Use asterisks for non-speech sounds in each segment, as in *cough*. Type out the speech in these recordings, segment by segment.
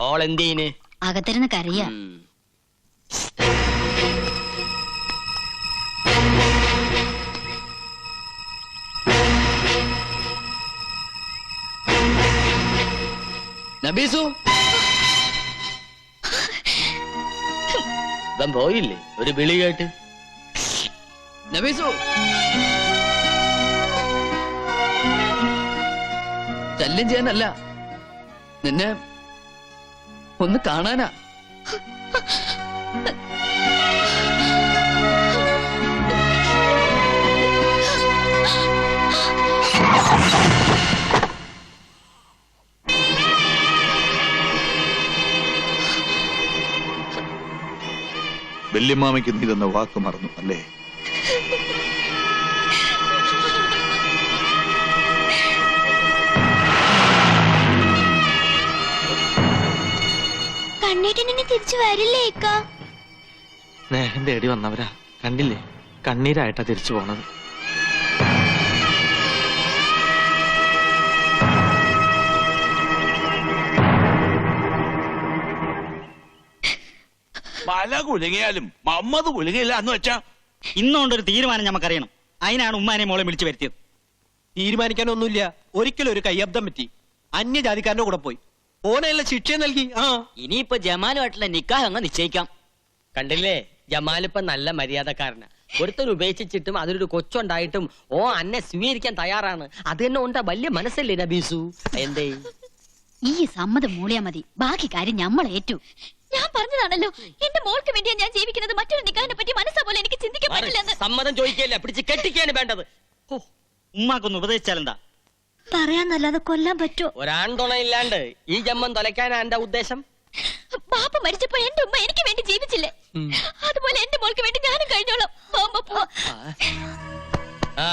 All എന്തീന് അകത്തിരുന്ന് കരയ. നബീസു? ഇവൻ പോയില്ലേ? ഒരു വിളി കേട്ട്. നബീസു? ശല്യം ചെയ്യാനല്ല. നിന്നെ ഒന്ന് കാണാനാ. വല്യമ്മാമയ്ക്ക് നീ തന്ന വാക്ക് മറന്നു അല്ലേ? കണ്ണേട്ടനെ തിരിച്ചു വരില്ലേ സ്നേഹം തേടി വന്നവരാ. കണ്ടില്ലേ? കണ്ണീരായിട്ടാ തിരിച്ചു പോണത്. പല കുലുങ്ങിയാലും മമ്മത് കുലുങ്ങിയില്ല എന്ന് വെച്ചാ. ഇന്നുകൊണ്ടൊരു തീരുമാനം നമുക്കറിയണം അതിനാണ് ഉമ്മാനെ മോളെ വിളിച്ചു വരുത്തിയത്. തീരുമാനിക്കാനൊന്നുമില്ല. ഒരിക്കലും ഒരു കയ്യബ്ദം പറ്റി. അന്യജാതിക്കാരന്റെ കൂടെ പോയി. ഓനെല്ലാം ശിക്ഷ നൽകി? ആ. ഇനിയിപ്പോ ജമാലുമായിട്ടുള്ള നിക്കാഹ് അങ്ങ് നിശ്ചയിക്കാം. കണ്ടില്ലേ? ജമാലിപ്പ നല്ല മര്യാദക്കാരനാ. ഒരുത്തൻ ഉപേക്ഷിച്ചിട്ടും അതിലൊരു കൊച്ചുണ്ടായിട്ടും ഓ അന്നെ സ്വീകരിക്കാൻ തയ്യാറാണ്. അത് തന്നെ ഉണ്ടാ വലിയ മനസ്സല്ലേ നബീസു? എന്തേ? ഈ സമ്മതം മൂളിയാ മതി. ബാക്കി കാര്യം നമ്മൾ ഏറ്റു. ഞാൻ പറഞ്ഞതാണല്ലോ. എന്റെ മോൾക്ക് വേണ്ടിയാ ഞാൻ ജീവിക്കുന്നത്. മറ്റൊരു നിക്കാഹിനെ പറ്റി മനസ്സാ പോലെ എനിക്ക് ചിന്തിക്കാൻ പറ്റില്ലെന്ന് സമ്മതം ചോദിക്കല്ലേ പിടിച്ച് കെട്ടിക്കാണ് വേണ്ടത്. ഓ ഉമ്മാക്കൊന്ന് ഉപദേശിച്ചാലെന്താ? പറയാന്നല്ലാതെ കൊല്ലാൻ പറ്റുമോ ഒരാൺതുണ ഇല്ലാണ്ട് ഈ ജമ്മം തൊലയ്ക്കാനാ എന്റെ ഉദ്ദേശം? പാപ്പ മരിച്ചപ്പോ എന്റെ ഉമ്മ എനിക്ക് വേണ്ടി ജീവിച്ചില്ലേ? അതുപോലെ എന്റെ മോൾക്ക് വേണ്ടി ഞാനും കഴിഞ്ഞോളാം. ആ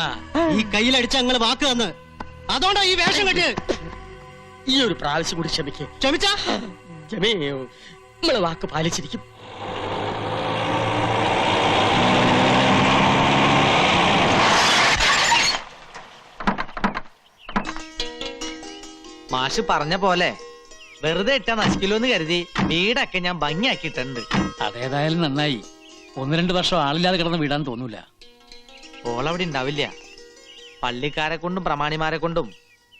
ഈ കയ്യിലടിച്ച അങ്ങൾ വാക്ക് തന്ന്. അതോണ്ടാ ഈ വേഷം കെട്ട് ഈ ഒരു പ്രാവശ്യം കൂടി ക്ഷമിക്കേ. ക്ഷമിച്ചാ? ജമേ നമ്മൾ വാക്ക് പാലിച്ചിരിക്കും. മാഷ് പറഞ്ഞ പോലെ. വെറുതെ ഇട്ടാ നശിക്കില്ലോന്ന് കരുതി വീടൊക്കെ ഞാൻ ഭംഗിയാക്കിയിട്ടുണ്ട്. അതേതായാലും നന്നായി. ഒന്ന് രണ്ട് വർഷം ആളില്ലാതെ കിടന്ന് വിടാൻ തോന്നൂല. ഓളവിടെ ഉണ്ടാവില്ല. പള്ളിക്കാരെ കൊണ്ടും പ്രമാണിമാരെ കൊണ്ടും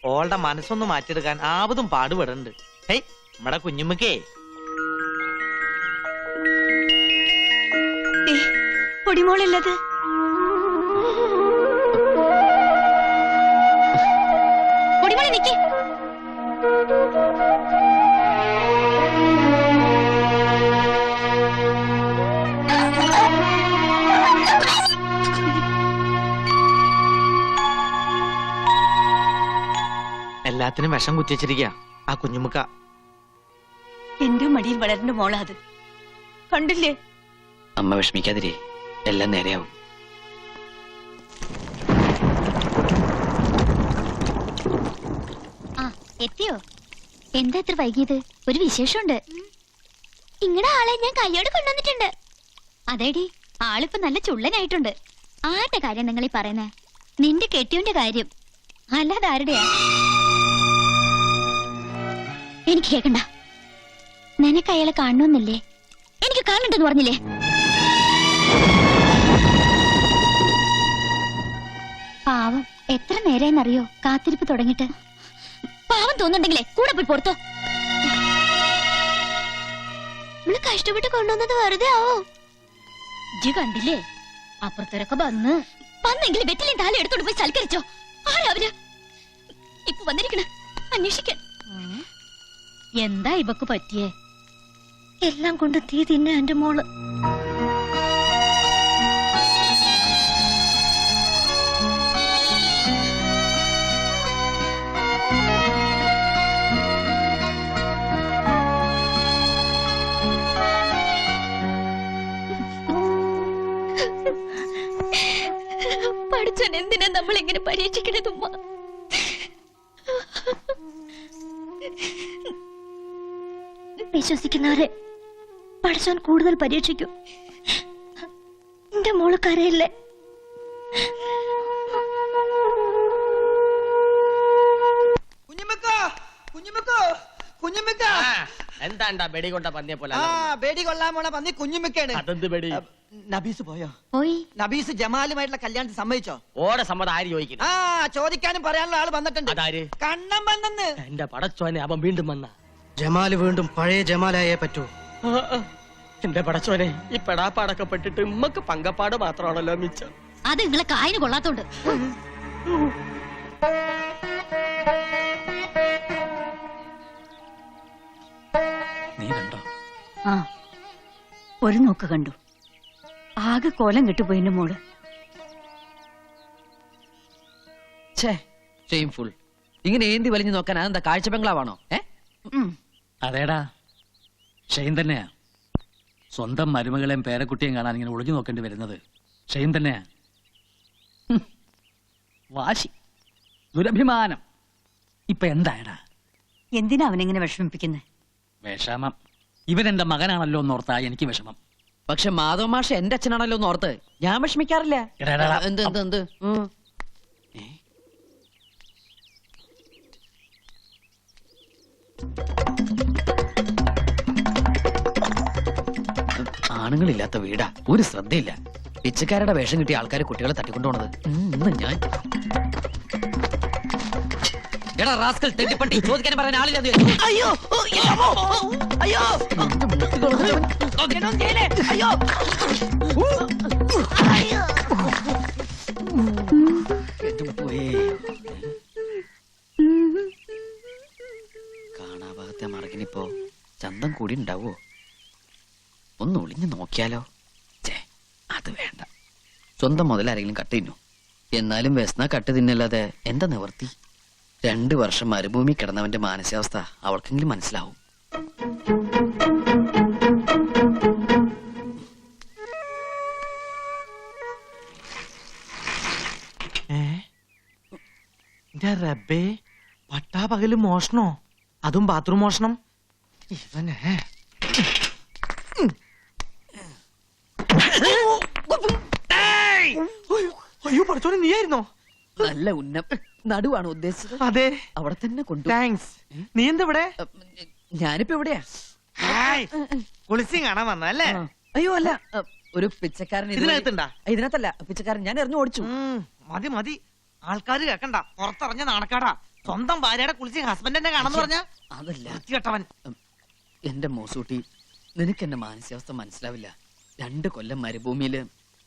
ഓളുടെ മനസ്സൊന്ന് മാറ്റിയെടുക്കാൻ ആവതും പാടുപെടുന്നുണ്ട് ഹേയ് നമ്മടെ കുഞ്ഞുമ്മക്കേ. പൊടിമോളുള്ളത് എല്ലാത്തിനും വിഷം കുത്തിച്ചിരിക്കുക ആ കുഞ്ഞുമുക്ക. എന്റെ മടിയിൽ വളരുന്ന മോളാ അത്. കണ്ടില്ലേ? അമ്മ വിഷമിക്കാതിരി എല്ലാം നേരെയാവും. എത്തിയോ? എന്താ ഇത്ര വൈകിയത്? ഒരു വിശേഷമുണ്ട്. ഇങ്ങടെ ആളെ ഞാൻ കയ്യോട് കൊണ്ടുവന്നിട്ടുണ്ട്. അതേടി ആളിപ്പോ നല്ല ചുള്ളനായിട്ടുണ്ട്. ആരുടെ കാര്യം നിങ്ങൾ ഈ പറയുന്നേ? നിന്റെ കെട്ടിയോന്റെ കാര്യം. അല്ലാതെ ആരുടെയാ? എനിക്ക് കേക്കണ്ട. നിനക്ക് അയാളെ കാണണമെന്നില്ലേ എനിക്ക് കാണണ്ടെന്ന് പറഞ്ഞില്ലേ? പാവം എത്ര നേരായെന്നറിയോ? കാത്തിരിപ്പ് തുടങ്ങിട്ട് പാവം തോന്നുന്നുണ്ടെങ്കിലേ കൂടെ പോയി പുറത്തോ. നമ്മൾ കഷ്ടപ്പെട്ട് കൊണ്ടുവന്നത് വെറുതെ ആവോ? ഇജ്ജ് കണ്ടില്ലേ? അപ്പുറത്തൊരൊക്കെ വന്ന്. വന്നെങ്കിൽ വെറ്റിലും താലം എടുത്തോണ്ട് പോയി സൽക്കരിച്ചോ. ആരാ അവർ? ഇപ്പൊ വന്നിരിക്കണ. അന്വേഷിക്കാൻ എന്താ ഇവക്ക് പറ്റിയേ? എല്ലാം കൊണ്ട് തീ തിന്നെ എന്റെ മോൾ. നമ്മൾ ഇങ്ങനെ പരീക്ഷിക്കണത് വിശ്വസിക്കുന്നവരെ പഠിച്ചവൻ കൂടുതൽ പരീക്ഷിക്കും. എന്റെ മോൾ കരയില്ലേ? എന്താണ്ടാ ബെടി കൊണ്ട പന്നിയെ പോലെ? ആ ബേടി കൊള്ളാൻ പോണ പന്നി കുഞ്ഞുമിക്കാണ് അതെന്ത് ബെടി? നബീസ് പോയോ? പോയി. നബീസ് ജമാലുമായിട്ടുള്ള കല്യാണത്തിന് സമ്മതിച്ചോ? ഓടെ സമ്മതം ആര് ചോദിക്കുന്നു? ആ ചോദിക്കാനും പറയാനുള്ള ആൾ വന്നിട്ടുണ്ട്. അതാര്? കണ്ണം വന്നെന്ന്. എന്റെ പടച്ചോനെ അവൻ വീണ്ടും വന്ന. ജമാൽ വീണ്ടും പഴയ ജമാലായേ പറ്റൂ. എന്റെ പടച്ചോനെ ഈ പെടാപ്പാടൊക്കെ പെട്ടിട്ട് ഉമ്മക്ക് പങ്കപ്പാട് മാത്രമാണല്ലോ മിച്ചം. അത് നിങ്ങളെ കായിന് കൊള്ളാത്തോണ്ട്. നീ കണ്ടോ? ആ ഒരു നോക്ക് കണ്ടു. ആകെ കോലം കിട്ടുപോയി എന്റെ മോൾ. ഷെയിംഫുൾ ഇങ്ങനെ ഏന്തി വലിഞ്ഞു നോക്കാൻ അതെന്താ കാഴ്ച ബംഗ്ലാവാണോ? ഏ? അതേടാ. ഷെയിൻ തന്നെയാ. സ്വന്തം മരുമകളെയും പേരക്കുട്ടിയും കാണാൻ ഇങ്ങനെ ഒളിഞ്ഞു നോക്കേണ്ടി വരുന്നത്. ഷെയിൻ തന്നെയാ. വാശി. ദുരഭിമാനം. ഇപ്പൊ എന്തായടാ? എന്തിനാ അവനെങ്ങനെ വിഷമിപ്പിക്കുന്നത് വിഷമം. ഇവൻ എന്റെ മകനാണല്ലോ എന്നോർത്താ എനിക്ക് വിഷമം. പക്ഷെ മാധവ മാഷ എന്റെ അച്ഛനാണല്ലോ എന്ന് ഓർത്ത് ഞാൻ വിഷമിക്കാറില്ല. എടാ, എടാ, എടാ. എന്ത് എന്ത് എന്ത്? ഉം. ആണുങ്ങളില്ലാത്ത വീടാ. ഒരു ശ്രദ്ധയില്ല. പിച്ചക്കാരുടെ വേഷം കിട്ടിയ ആൾക്കാർ കുട്ടികളെ തട്ടിക്കൊണ്ടുപോണത്. ഉം, ഇന്ന് ഞാൻ എടാ റാസ്കൽ തെണ്ടിപ്പട്ടി ചോദിക്കാൻ പറയാൻ ആളില്ല അയ്യോ ഓ, tiene! അമ്മോ. അയ്യോ അയ്യോ കാണാഭാഗത്തെ മറകിനിപ്പോ ചന്തം കൂടി ഉണ്ടാവോ ഒന്ന് ഒളിഞ്ഞു നോക്കിയാലോ? ചേ അത് വേണ്ട. സ്വന്തം മുതൽ ആരെങ്കിലും കട്ട് തിന്നു? എന്നാലും വ്യസന കട്ട് തിന്നല്ലാതെ എന്താ നിവർത്തി? രണ്ടു വർഷം മരുഭൂമി കിടന്നവന്റെ മാനസികാവസ്ഥ അവൾക്കെങ്കിലും മനസ്സിലാവും. റബ്ബേ പട്ടാ പകൽ മോഷണോ? അതും ബാത്റൂം മോഷണം. ഇവനെ. ഏയ്! അയ്യോ പഠിച്ചോനെ നീയായിരുന്നോ? നല്ല ഉന്നം. നടുവാണ് ഉദ്ദേശിച്ചത്? അതെ. അവിടെ തന്നെ കൊണ്ടു. താങ്ക്സ് നീ എന്തിവിടെ? ഞാനിപ്പോ എവിടെയാ? ഹായ്. കാണാൻ വന്നല്ലേ. അയ്യോ അല്ല. ഒരു പിച്ചക്കാരൻ ഇതിനകത്തല്ല. പിച്ചക്കാരൻ. ഞാൻ എറിഞ്ഞു ഓടിച്ചു. മതി മതി. ആൾക്കാര് കേക്കണ്ട. പുറത്തിറങ്ങ നാണക്കാടാ. സ്വന്തം ഭാര്യയുടെ കുളിച്ച് ഹസ്ബൻഡിനെ കാണാന്ന് പറഞ്ഞ അതല്ല. വൃത്തികെട്ടവൻ. എന്റെ മോസൂട്ടി നിനക്ക് എന്റെ മാനസികാവസ്ഥ മനസ്സിലാവില്ല. രണ്ട് കൊല്ലം മരുഭൂമിയിൽ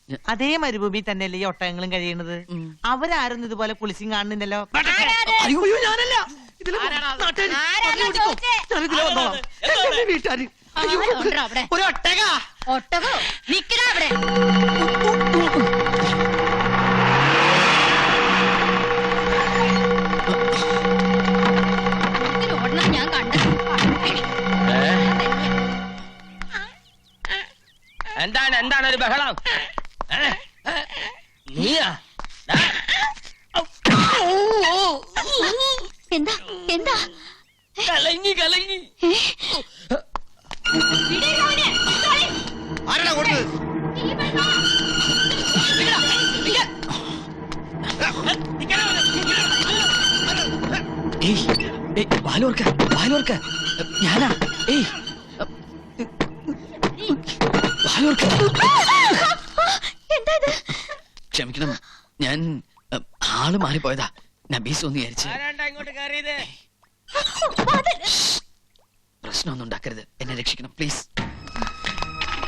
ഞ- അതേ മരുഭൂമി തന്നെയല്ലേ ഈ ഒട്ടകങ്ങളും കഴിയണത്. അവരാരും ഇതുപോലെ കുളിച്ചും കാണുന്നില്ലല്ലോ. അയ്യോ, അയ്യോ, ഞാനല്ല. ഇതിൽ നാട്ടുകാര്. ആരാടാ അതിൽ ഓടിക്കോ. ചോദിച്ചേ? ഞാനിതിൽ വന്നോളാം. എന്റെ വീട്ടുകാര്. അയ്യോ, ആരുണ്ടോ അവിടെ? ഒരു ഒട്ടക? ഒട്ടകോ നിക്കടാ അവിടെ. ബഹളം? നീയാ. എന്താ? എന്താ? കലങ്ങി കലങ്ങി. ആരാടാ കൊടുത്തത്? ബാലോർക്ക ബാലോർക്ക. ഞാനാ? ഏയ്. ബാലോർക്ക എന്താ ഇത് ക്ഷമിക്കണം ഞാൻ അ, ആൾ മാറിപ്പോയതാ. നബീസ് ഒന്ന് വിചാരിച്ച്. പ്രശ്നമൊന്നും ഉണ്ടാക്കരുത്. എന്നെ രക്ഷിക്കണം പ്ലീസ്.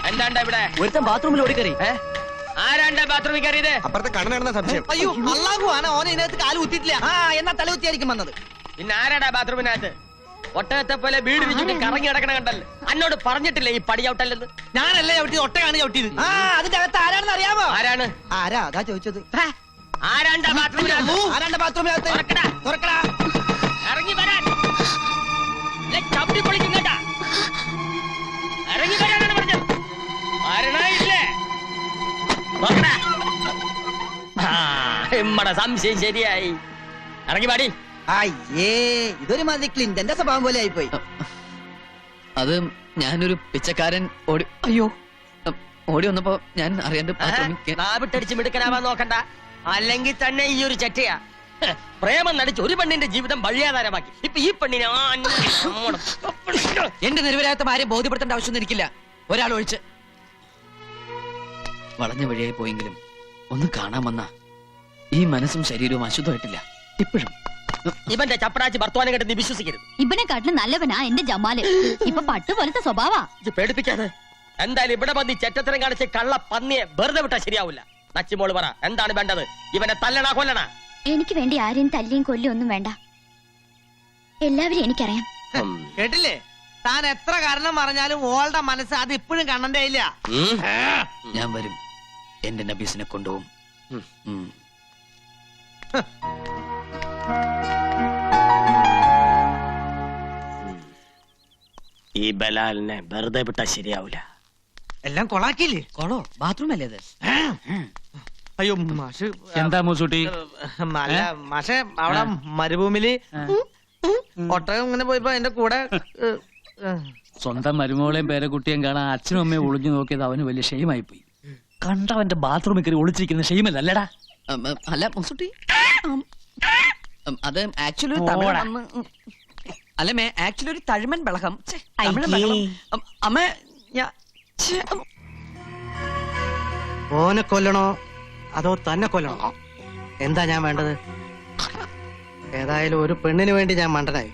എന്താണ്ടാ ഇവിടെ? ഒരുത്തൻ ബാത്റൂമിൽ ഓടിക്കറി ആരാണ്ട ആരാണ്ടാ ബാത്റൂമിൽ കയറിയത്? അപ്പുറത്തെ കണ്ണനാണെന്ന സംശയം. അയ്യോ അള്ളാഹു ആണ് ഓനെ ഇതിനകത്ത് കാൽ കുത്തിയിട്ടില്ല. ആ എന്നാ തല കുത്തിയായിരിക്കും വന്നത്. പിന്നെ ആരാടാ ബാത്റൂമിനകത്ത്? ഒട്ടകത്തെ പോലെ വീട് ചുറ്റി കറങ്ങി കിടക്കണ കണ്ടല്ലോ അന്നോട് പറഞ്ഞിട്ടില്ലേ ഈ പടിയൗട്ടല്ലെന്ന് ഞാനല്ലേ ചവിട്ടിയത്? ഒട്ടകാണ് ചവിട്ടിയത്. ആ അതിന്റെ അകത്ത് ആരാണെന്ന് അറിയാമോ? ആരാണ്? ആരാ? അതാ ചോദിച്ചത്. ആരാണ്ടാ ബാത്റൂമിനകത്ത്? ആരാണ്ട് ബാത്റൂമിനകത്ത്? തുറക്കടാ. തുറക്കടാ. ഇറങ്ങി വരാൻ. ചവിട്ടി പൊളിക്കും കേട്ടാ. ഇറങ്ങി വരാനാണ് പറഞ്ഞത്. വരണായില്ലേ? നോക്കടാ. ആ, ഇമ്മടെ സംശയം ശരിയായി. ഇറങ്ങി പാടി അയ്യേ ഇതൊരു മതി ക്ലിന്റന്റെ സ്വഭാവം പോലെ ആയിപ്പോയി. അത് ഞാനൊരു പിച്ചക്കാരൻ ഓടി അയ്യോ ഓടി വന്നപ്പോ ഞാൻ അറിയാണ്ട് നാവിട്ടടിച്ച് മിടുക്കനാവാൻ നോക്കണ്ട. അല്ലെങ്കിൽ തന്നെ ഈ ഒരു ചെറ്റയാ. പ്രേമം നടിച്ച് ഒരു പെണ്ണിന്റെ ജീവിതം വഴിയാധാരമാക്കി. ഇപ്പൊ ഈ പെണ്ണിനെ എന്റെ നിരവരാത്ത ആരെയും ബോധ്യപ്പെടുത്തേണ്ട ആവശ്യമൊന്നും എനിക്കില്ല. ഒരാൾ ഒഴിച്ച്. വളഞ്ഞ വഴിയായി പോയെങ്കിലും ഒന്ന് കാണാൻ വന്ന ഈ മനസ്സും ശരീരവും അശുദ്ധമായിട്ടില്ല. ഇപ്പോഴും. ഇവന്റെ ചപ്പടാച്ചി ഭർത്താനം കേട്ട് നീ വിശ്വസിക്കരുത്. ഇവനെ കാട്ടിലും നല്ലവനാ എന്റെ ജമാൽ. ഇപ്പൊ പട്ടു പോലത്തെ സ്വഭാവാ. ഇത് പേടിപ്പിക്കാതെ. എന്തായാലും ഇവിടെ വന്ന് ചെറ്റത്തരം കാണിച്ച് കള്ള പന്നിയെ വെറുതെ വിട്ടാ ശരിയാവില്ല നച്ചിമോൾ പറ എന്താണ് വേണ്ടത്? ഇവനെ തല്ലണ കൊല്ലണ? എനിക്ക് വേണ്ടി ആരെയും തല്ലിയും കൊല്ലിയും ഒന്നും വേണ്ട. എല്ലാവരും എനിക്കറിയാം. കേട്ടില്ലേ? താൻ എത്ര കാരണം പറഞ്ഞാലും ഓളുടെ മനസ്സ് അത് ഇപ്പോഴും കണ്ണന്റെ ഇല്ല ഞാൻ വരും. എന്റെ നബീസിനെ കൊണ്ടുപോകും. ഈ ബലാലിനെ വെറുതെ വിട്ടാ ശരിയാവൂല. എല്ലാം കൊളാക്കിയില്ലേ? കൊളോ ബാത്റൂം അല്ലേ അത് അയ്യോ മാഷ് എന്താ മൂസൂട്ടി? അല്ല മാഷെ അവിടെ മരുഭൂമിയിൽ ഒട്ടകം ഇങ്ങനെ പോയപ്പോ എന്റെ കൂടെ *laughs* സ്വന്തം മരുമകളെയും പേരക്കുട്ടിയും കാണാൻ അച്ഛനും അമ്മയും ഒളിഞ്ഞു നോക്കിയത് അവന് വലിയ ഷെയിമായി പോയി കണ്ടവന്റെ ബാത്റൂമിൽ കയറി ഒളിച്ചിരിക്കുന്ന ഷെയിമല്ല അല്ലടാ? അല്ല മുസുട്ടി. അത് ആക്ച്വലി ഒരു പോടാ. തമിഴ് വന്ന് ഉം. അല്ല മേ ആക്ച്വലി ഒരു തഴിമൻ ബളകം അമ്മ ഞാൻ ഓനെ കൊല്ലണോ? അതോ തന്നെ കൊല്ലണോ. എന്താ ഞാൻ വേണ്ടത്? ഏതായാലും ഒരു പെണ്ണിന് വേണ്ടി ഞാൻ മണ്ടനായി.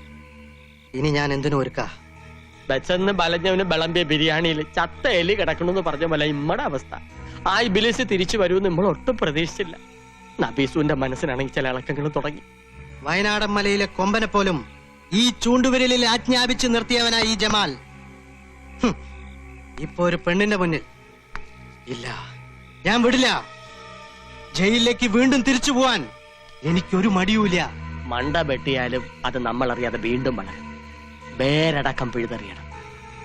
ഇനി ഞാൻ എന്തിനു ഒരുക്കാ? ബച്ചന്ന് ബലഞ്ഞവന് വിളമ്പിയ ബിരിയാണിയിൽ ചത്ത എലി കിടക്കണമെന്ന് പറഞ്ഞ പോലെ ഇമ്മടെ അവസ്ഥ. ആ ഇബിലിസ് തിരിച്ചു വരുമെന്ന് നമ്മൾ ഒട്ടും പ്രതീക്ഷിച്ചില്ല. നബീസുവിന്റെ മനസ്സിനാണെങ്കിൽ ചില ഇളക്കങ്ങൾ തുടങ്ങി. വയനാടൻ മലയിലെ കൊമ്പനെ പോലും ഈ ചൂണ്ടുവിരലിൽ ആജ്ഞാപിച്ച് നിർത്തിയവനായി ഈ ജമാൽ. ഇപ്പൊ ഒരു പെണ്ണിന്റെ മുന്നിൽ. ഇല്ല. ഞാൻ വിടില്ല. ജയിലിലേക്ക് വീണ്ടും തിരിച്ചു പോവാൻ എനിക്കൊരു മടിയൂല മണ്ട വെട്ടിയാലും അത് നമ്മൾ അറിയാതെ വീണ്ടും വളരും. വേരടക്കം പിഴുതെറിയണം.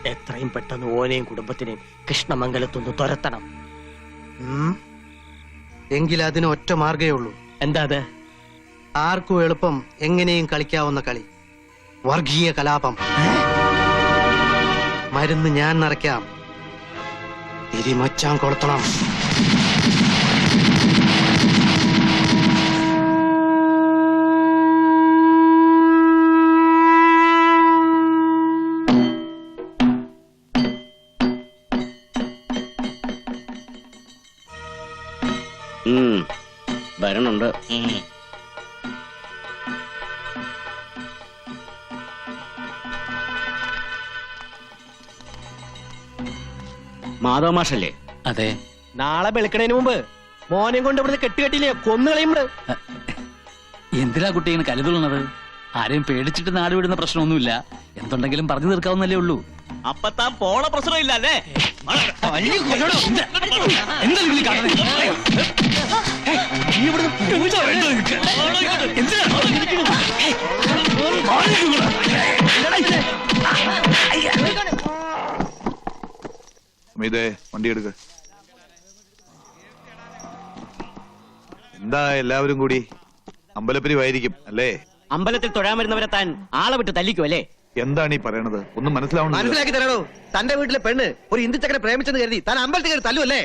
എത്രയും പെട്ടെന്ന് ഓനെയും കുടുംബത്തിനെയും കൃഷ്ണമംഗലത്തൊന്ന് തുരത്തണം. എങ്കിൽ അതിന് ഒറ്റ മാർഗേ ഉള്ളൂ. എന്താ അത്? ആർക്കും എളുപ്പം എങ്ങനെയും കളിക്കാവുന്ന കളി. വർഗീയ കലാപം. മരുന്ന് ഞാൻ നിറയ്ക്കാം. തിരിമച്ചാൻ കൊളുത്തണം. വരണുണ്ട്. മാധവ മാഷല്ലേ അതെ. നാളെ വെളുക്കണേന് മുമ്പ് മോനെയും കൊണ്ട് ഇവിടുന്ന് കെട്ടുകെട്ടില്ലേ കൊന്നുകളയുമ്പോ എന്തിനാ കുട്ടി ഇങ്ങനെ കരുതുള്ളത് ആരെയും പേടിച്ചിട്ട് നാട് വിടുന്ന പ്രശ്നമൊന്നുമില്ല. എന്തുണ്ടെങ്കിലും പറഞ്ഞു തീർക്കാവുന്നല്ലേ ഉള്ളൂ. അപ്പൊ താൻ പോണ പ്രശ്നമില്ല അല്ലേ? എന്താ? ഇതേ. വണ്ടി എടുക്ക. എന്താ എല്ലാവരും കൂടി? അമ്പലപ്പിരിവായിരിക്കും അല്ലേ? അമ്പലത്തിൽ തൊഴാൻ വരുന്നവരെ താൻ ആളെ വിട്ട് തല്ലിക്കും അല്ലേ? എന്താണ് ഈ പറയണത്? ഒന്നും മനസ്സിലാവണം മനസ്സിലാക്കി തരണോ? തന്റെ വീട്ടിലെ പെണ്ണ് ഒരു ഹിന്ദുച്ചക്കനെ പ്രേമിച്ചെന്ന് കരുതി താൻ അമ്പലത്തിൽ കയറി തല്ലുമല്ലേ